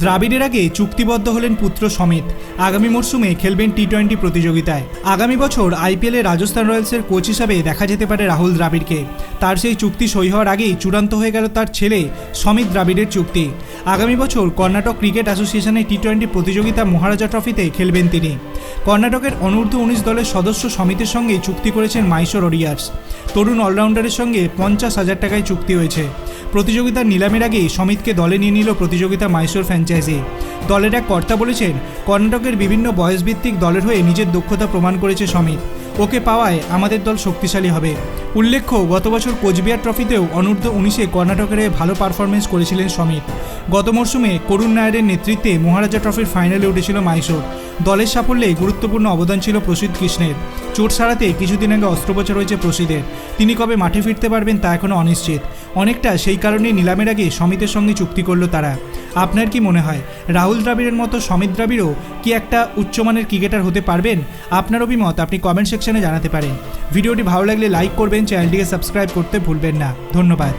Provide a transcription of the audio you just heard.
দ্রাবিড়ের আগে চুক্তিবদ্ধ হলেন পুত্র সমিত। আগামী মরশুমে খেলবেন টি টোয়েন্টি প্রতিযোগিতায়। আগামী বছর আইপিএলে রাজস্থান রয়্যালসের কোচ হিসাবে দেখা যেতে পারে রাহুল দ্রাবিড়কে। তার সেই চুক্তি সই হওয়ার আগেই চূড়ান্ত হয়ে গেল তার ছেলে সমিত দ্রাবিড়ের চুক্তি। আগামী বছর কর্ণাটক ক্রিকেট অ্যাসোসিয়েশনের টি টোয়েন্টি প্রতিযোগিতা মহারাজা ট্রফিতে খেলবেন তিনি। কর্ণাটকের অনূর্ধ্ব উনিশ দলের সদস্য সমিতির সঙ্গে চুক্তি করেছেন মাইশোর ওরিয়ার্স। তরুণ অলরাউন্ডারের সঙ্গে পঞ্চাশ হাজার টাকায় চুক্তি হয়েছে। প্রতিযোগিতার নিলামের আগেই সমিতকে দলে নিয়ে নিল প্রতিযোগিতা মাইসোর ফ্র্যাঞ্চাইজি। দলের এক কর্তা বলেছেন, কর্ণাটকের বিভিন্ন বয়সভিত্তিক দলের হয়ে নিজের দক্ষতা প্রমাণ করেছে সমিত। ওকে পাওয়ায় আমাদের দল শক্তিশালী হবে। উল্লেখ্য, গত বছর কোচবিহার ট্রফিতেও অনূর্ধ্ব উনিশে কর্ণাটকের ভালো পারফরমেন্স করেছিলেন সমিত গত মরশুমে করুণ নায়ারের নেতৃত্বে মহারাজা ট্রফির ফাইনালে উঠেছিল মাইসোর। দলের সাফল্যে গুরুত্বপূর্ণ অবদান ছিল প্রসিদ্ধ কৃষ্ণের। চোট সারাতে কিছুদিন আগে অস্ত্রোপচার হয়েছে প্রসিদ্ধের তিনি কবে মাঠে ফিরতে পারবেন তা এখনও অনিশ্চিত। অনেকটা সেই কারণেই নিলামের আগে সমিতের সঙ্গে চুক্তি করল তারা। আপনার কি মনে হয়, রাহুল দ্রাবিড়ের মতো সমিত দ্রাবিড়ও কি একটা উচ্চমানের ক্রিকেটার হতে পারবেন? আপনার অভিমত আপনি কমেন্ট সেকশনে জানাতে পারেন। ভিডিওটি ভালো লাগলে লাইক করবেন চ্যানেলটিকে সাবস্ক্রাইব করতে ভুলবেন না। ধন্যবাদ।